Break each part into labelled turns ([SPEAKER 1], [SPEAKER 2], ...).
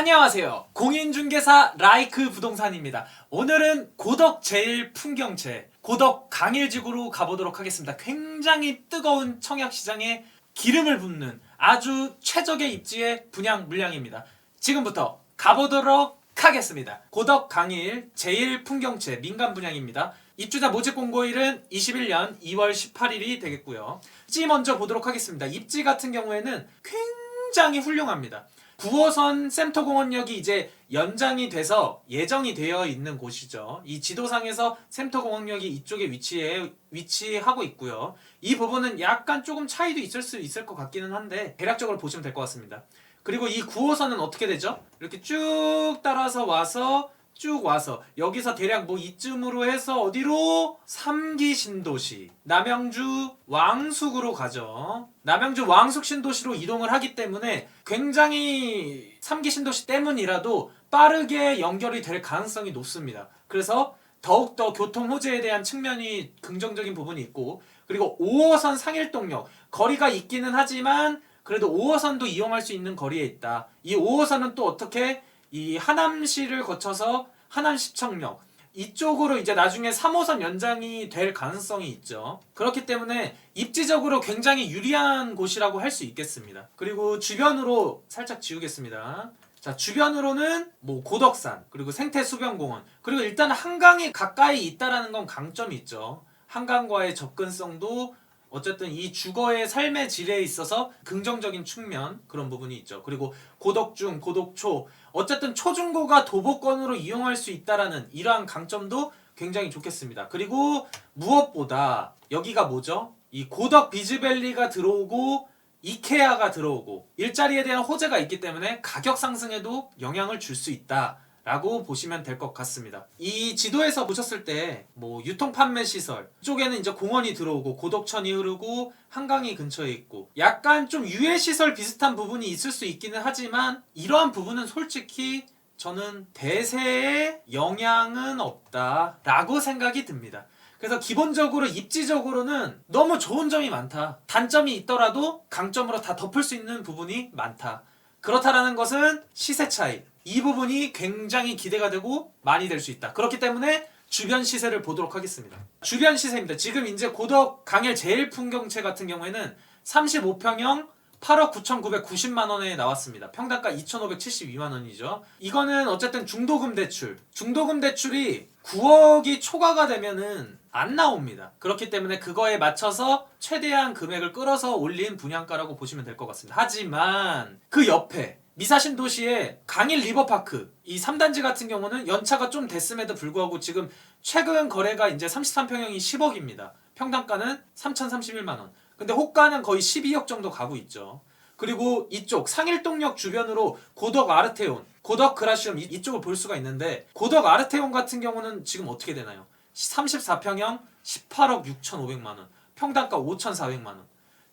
[SPEAKER 1] 안녕하세요. 공인중개사 라이크 부동산입니다. 오늘은 고덕 제일 풍경채, 고덕 강일지구로 가보도록 하겠습니다. 굉장히 뜨거운 청약시장에 기름을 붓는 아주 최적의 입지의 분양 물량입니다. 지금부터 가보도록 하겠습니다. 고덕 강일 제일 풍경채 민간 분양입니다. 입주자 모집 공고일은 21년 2월 18일이 되겠고요. 입지 먼저 보도록 하겠습니다. 입지 같은 경우에는 굉장히 훌륭합니다. 9호선 센터공원역이 이제 연장이 돼서 예정이 되어 있는 곳이죠. 이 지도상에서 센터공원역이 이쪽에 위치해 위치하고 있고요. 이 부분은 약간 조금 차이도 있을 수 있을 것 같기는 한데 대략적으로 보시면 될 것 같습니다. 그리고 이 9호선은 어떻게 되죠? 이렇게 쭉 따라서 와서 쭉 와서 여기서 대략 뭐 이쯤으로 해서 어디로 삼기 신도시 남양주 왕숙으로 가죠. 남양주 왕숙 신도시로 이동을 하기 때문에 굉장히 삼기 신도시 때문이라도 빠르게 연결이 될 가능성이 높습니다. 그래서 더욱더 교통 호재에 대한 측면이 긍정적인 부분이 있고 그리고 5호선 상일동역 거리가 있기는 하지만 그래도 5호선도 이용할 수 있는 거리에 있다. 이 5호선은 또 어떻게 이 하남시를 거쳐서 하남 시청역 이쪽으로 이제 나중에 3호선 연장이 될 가능성이 있죠. 그렇기 때문에 입지적으로 굉장히 유리한 곳이라고 할 수 있겠습니다. 그리고 주변으로 살짝 지우겠습니다. 자, 주변으로는 뭐 고덕산, 그리고 생태수변공원, 그리고 일단 한강이 가까이 있다라는 건 강점이 있죠. 한강과의 접근성도 어쨌든 이 주거의 삶의 질에 있어서 긍정적인 측면 그런 부분이 있죠. 그리고 고덕중, 고덕초 어쨌든 초중고가 도보권으로 이용할 수 있다라는 이러한 강점도 굉장히 좋겠습니다. 그리고 무엇보다 여기가 뭐죠? 이 고덕 비즈밸리가 들어오고 이케아가 들어오고 일자리에 대한 호재가 있기 때문에 가격 상승에도 영향을 줄 수 있다. 라고 보시면 될 것 같습니다. 이 지도에서 보셨을 때 뭐 유통 판매 시설 쪽에는 이제 공원이 들어오고 고덕천이 흐르고 한강이 근처에 있고 약간 좀 유해 시설 비슷한 부분이 있을 수 있기는 하지만 이러한 부분은 솔직히 저는 대세에 영향은 없다라고 생각이 듭니다. 그래서 기본적으로 입지적으로는 너무 좋은 점이 많다. 단점이 있더라도 강점으로 다 덮을 수 있는 부분이 많다. 그렇다라는 것은 시세 차이. 이 부분이 굉장히 기대가 되고 많이 될 수 있다. 그렇기 때문에 주변 시세를 보도록 하겠습니다. 주변 시세입니다. 지금 이제 고덕 강일 제일 풍경채 같은 경우에는 35평형 8억 9,990만 원에 나왔습니다. 평당가 2,572만 원이죠. 이거는 어쨌든 중도금 대출. 중도금 대출이 9억이 초과가 되면은 안 나옵니다. 그렇기 때문에 그거에 맞춰서 최대한 금액을 끌어서 올린 분양가라고 보시면 될 것 같습니다. 하지만 그 옆에 미사신 도시의 강일 리버파크 이 3단지 같은 경우는 연차가 좀 됐음에도 불구하고 지금 최근 거래가 이제 33평형이 10억입니다. 평당가는 3,031만 원. 근데 호가는 거의 12억 정도 가고 있죠. 그리고 이쪽 상일동역 주변으로 고덕 아르테온, 고덕 그라시움 이- 이쪽을 볼 수가 있는데 고덕 아르테온 같은 경우는 지금 어떻게 되나요? 34평형 18억 6,500만 원, 평당가 5,400만 원.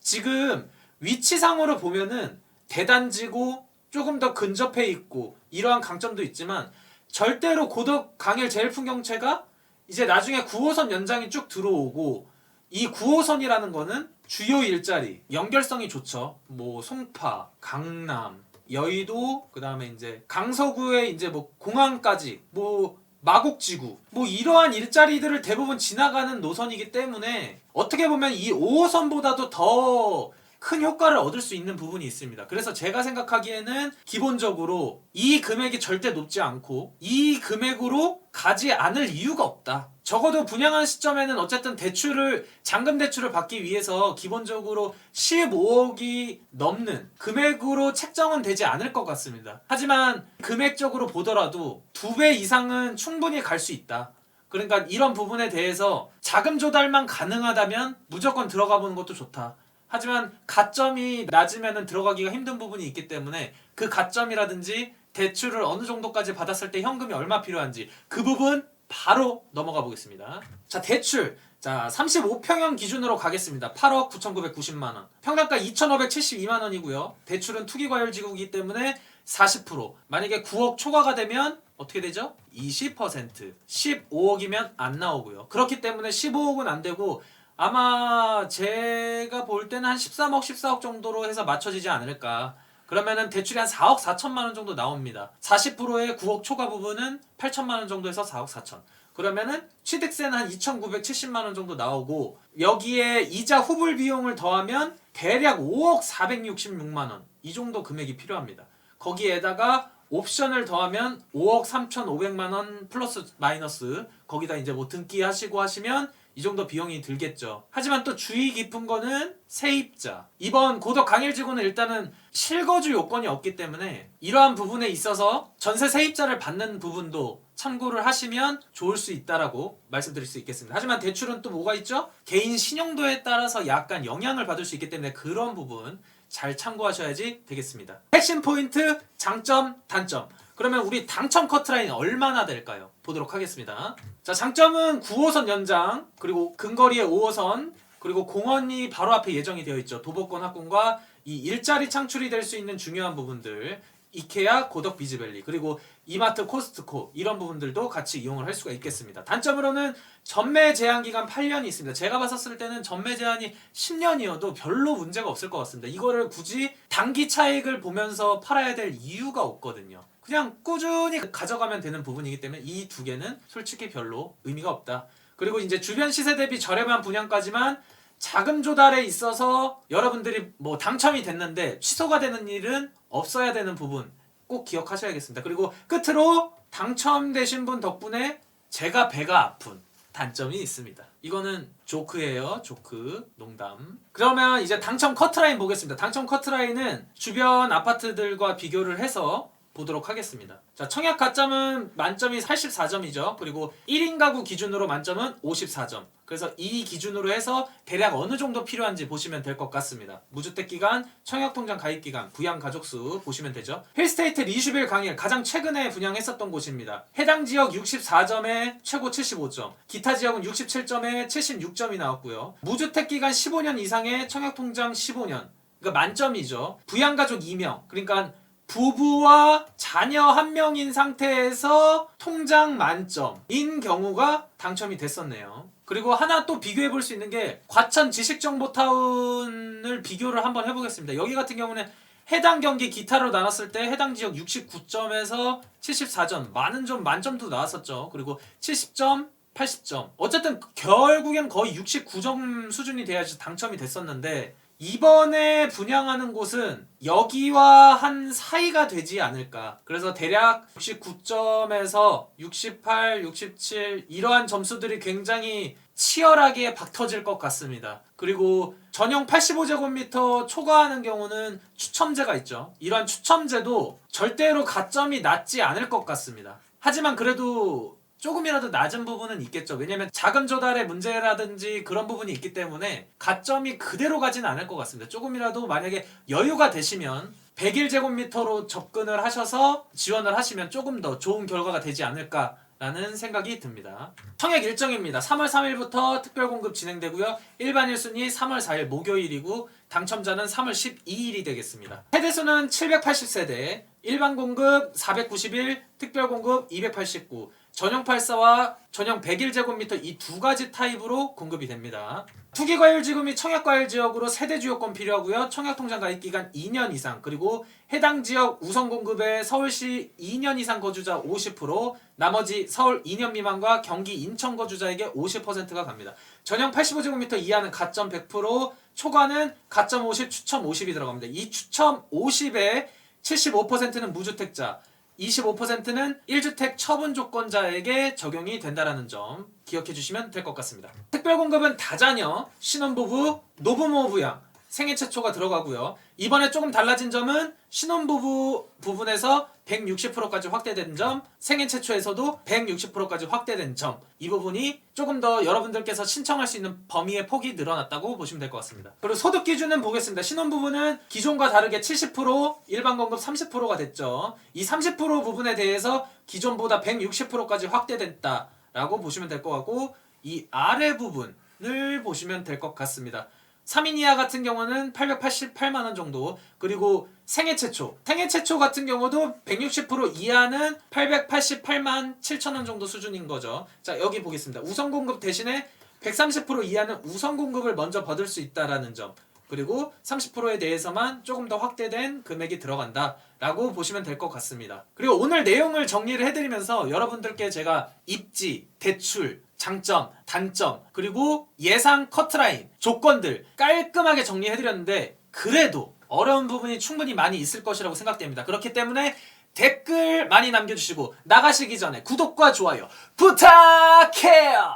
[SPEAKER 1] 지금 위치상으로 보면은 대단지고 조금 더 근접해 있고 이러한 강점도 있지만 절대로 고덕 강일 제일 풍경채가 이제 나중에 9호선 연장이 쭉 들어오고 이 9호선이라는 거는 주요 일자리 연결성이 좋죠. 뭐 송파, 강남, 여의도 그다음에 이제 강서구에 이제 뭐 공항까지 뭐 마곡지구 뭐 이러한 일자리들을 대부분 지나가는 노선이기 때문에 어떻게 보면 이 5호선보다도 더 큰 효과를 얻을 수 있는 부분이 있습니다. 그래서 제가 생각하기에는 기본적으로 이 금액이 절대 높지 않고 이 금액으로 가지 않을 이유가 없다. 적어도 분양한 시점에는 어쨌든 대출을 잔금 대출을 받기 위해서 기본적으로 15억이 넘는 금액으로 책정은 되지 않을 것 같습니다. 하지만 금액적으로 보더라도 두 배 이상은 충분히 갈 수 있다. 그러니까 이런 부분에 대해서 자금 조달만 가능하다면 무조건 들어가 보는 것도 좋다. 하지만 가점이 낮으면 들어가기가 힘든 부분이 있기 때문에 그 가점이라든지 대출을 어느 정도까지 받았을 때 현금이 얼마 필요한지 그 부분 바로 넘어가 보겠습니다. 자, 대출. 자, 35평형 기준으로 가겠습니다. 8억 9,990만 원. 평당가 2,572만 원이고요. 대출은 투기 과열 지구이기 때문에 40%. 만약에 9억 초과가 되면 어떻게 되죠? 20%. 15억이면 안 나오고요. 그렇기 때문에 15억은 안 되고 아마 제가 볼 때는 한 13억, 14억 정도로 해서 맞춰지지 않을까. 그러면은 대출이 한 4억 4천만 원 정도 나옵니다. 40%의 9억 초과 부분은 8천만 원 정도에서 4억 4천. 그러면은 취득세는 한 2,970만 원 정도 나오고 여기에 이자 후불 비용을 더하면 대략 5억 466만 원. 이 정도 금액이 필요합니다. 거기에다가 옵션을 더하면 5억 3,500만 원 플러스 마이너스 거기다 이제 뭐 등기 하시고 하시면 이 정도 비용이 들겠죠. 하지만 또 주의 깊은 거는 세입자. 이번 고덕 강일지구는 일단은 실거주 요건이 없기 때문에 이러한 부분에 있어서 전세 세입자를 받는 부분도 참고를 하시면 좋을 수 있다라고 말씀드릴 수 있겠습니다. 하지만 대출은 또 뭐가 있죠? 개인 신용도에 따라서 약간 영향을 받을 수 있기 때문에 그런 부분 잘 참고하셔야지 되겠습니다. 핵심 포인트, 장점, 단점. 그러면 우리 당첨 커트라인 얼마나 될까요? 보도록 하겠습니다. 자, 장점은 9호선 연장, 그리고 근거리의 5호선, 그리고 공원이 바로 앞에 예정이 되어 있죠. 도보권 확공과 이 일자리 창출이 될 수 있는 중요한 부분들. 이케아, 고덕 비즈밸리, 그리고 이마트, 코스트코 이런 부분들도 같이 이용을 할 수가 있겠습니다. 단점으로는 전매 제한 기간 8년이 있습니다. 제가 봤었을 때는 전매 제한이 10년이어도 별로 문제가 없을 것 같습니다. 이거를 굳이 단기 차익을 보면서 팔아야 될 이유가 없거든요. 그냥 꾸준히 가져가면 되는 부분이기 때문에 이 두 개는 솔직히 별로 의미가 없다. 그리고 이제 주변 시세 대비 저렴한 분양까지만 자금 조달에 있어서 여러분들이 뭐 당첨이 됐는데 취소가 되는 일은 없어야 되는 부분 꼭 기억하셔야겠습니다. 그리고 끝으로 당첨되신 분 덕분에 제가 배가 아픈 단점이 있습니다. 이거는 조크예요. 조크. 농담. 그러면 이제 당첨 커트라인 보겠습니다. 당첨 커트라인은 주변 아파트들과 비교를 해서 보도록 하겠습니다. 자, 청약 가점은 만점이 84점이죠. 그리고 1인 가구 기준으로 만점은 54점. 그래서 이 기준으로 해서 대략 어느 정도 필요한지 보시면 될 것 같습니다. 무주택 기간, 청약 통장 가입 기간, 부양 가족 수 보시면 되죠. 힐스테이트 리슈빌 강일 가장 최근에 분양했었던 곳입니다. 해당 지역 64점에 최고 75점, 기타 지역은 67점에 76점이 나왔고요. 무주택 기간 15년 이상의 청약 통장 15년. 그러니까 만점이죠. 부양 가족 2명. 그러니까 부부와 자녀 한 명인 상태에서 통장 만점인 경우가 당첨이 됐었네요. 그리고 하나 또 비교해 볼 수 있는 게 과천 지식정보타운을 비교를 한번 해보겠습니다. 여기 같은 경우는 해당 경기 기타로 나눴을 때 해당 지역 69점에서 74점, 많은 점 만점도 나왔었죠. 그리고 70점, 80점. 어쨌든 결국엔 거의 69점 수준이 돼야지 당첨이 됐었는데 이번에 분양하는 곳은 여기와 한 사이가 되지 않을까. 그래서 대략 69점에서 68, 67 이러한 점수들이 굉장히 치열하게 박터질 것 같습니다. 그리고 전용 85제곱미터 초과하는 경우는 추첨제가 있죠. 이러한 추첨제도 절대로 가점이 낮지 않을 것 같습니다. 하지만 그래도 조금이라도 낮은 부분은 있겠죠. 왜냐면 자금 조달의 문제라든지 그런 부분이 있기 때문에 가점이 그대로 가지는 않을 것 같습니다. 조금이라도 만약에 여유가 되시면 101제곱미터로 접근을 하셔서 지원을 하시면 조금 더 좋은 결과가 되지 않을까 라는 생각이 듭니다. 청약 일정입니다. 3월 3일부터 특별 공급 진행되고요. 일반 1순위 3월 4일 목요일이고 당첨자는 3월 12일이 되겠습니다. 세대수는 780세대, 일반 공급 491, 특별 공급 289, 전용 84와 전용 101제곱미터 이 두 가지 타입으로 공급이 됩니다. 투기과열지구 및 청약과열 지역으로 세대 주요권 필요하고요. 청약통장 가입 기간 2년 이상 그리고 해당 지역 우선 공급에 서울시 2년 이상 거주자 50% 나머지 서울 2년 미만과 경기 인천 거주자에게 50%가 갑니다. 전용 85제곱미터 이하는 가점 100% 초과는 가점 50, 추첨 50이 들어갑니다. 이 추첨 50에 75%는 무주택자 25%는 1주택 처분 조건자에게 적용이 된다라는 점 기억해 주시면 될 것 같습니다. 특별 공급은 다자녀, 신혼부부, 노부모 부양, 생애 최초가 들어가고요. 이번에 조금 달라진 점은 신혼부부 부분에서 160%까지 확대된 점, 생애 최초에서도 160%까지 확대된 점. 이 부분이 조금 더 여러분들께서 신청할 수 있는 범위의 폭이 늘어났다고 보시면 될 것 같습니다. 그리고 소득 기준은 보겠습니다. 신혼부부는 기존과 다르게 70%, 일반 공급 30%가 됐죠. 이 30% 부분에 대해서 기존보다 160%까지 확대됐다라고 보시면 될 것 같고 이 아래 부분을 보시면 될 것 같습니다. 3인 이하 같은 경우는 888만 원 정도. 그리고 생애 최초. 생애 최초 같은 경우도 160% 이하는 888만 7천 원 정도 수준인 거죠. 자 여기 보겠습니다. 우선 공급 대신에 130% 이하는 우선 공급을 먼저 받을 수 있다라는 점. 그리고 30%에 대해서만 조금 더 확대된 금액이 들어간다 라고 보시면 될 것 같습니다. 그리고 오늘 내용을 정리를 해드리면서 여러분들께 제가 입지, 대출, 장점, 단점, 그리고 예상 커트라인, 조건들 깔끔하게 정리해드렸는데 그래도 어려운 부분이 충분히 많이 있을 것이라고 생각됩니다. 그렇기 때문에 댓글 많이 남겨주시고 나가시기 전에 구독과 좋아요 부탁해요!